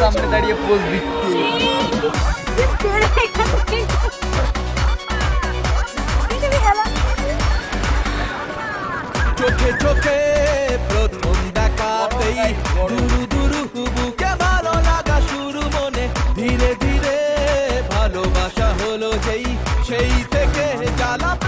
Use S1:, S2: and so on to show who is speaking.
S1: সামনে দাঁড়িয়ে পোজ দিচ্ছে।
S2: চোখে চোখে প্রথম দেখাতেই ধীরে ধীরে ভালোবাসা হলো যেই সেই থেকে জ্বালা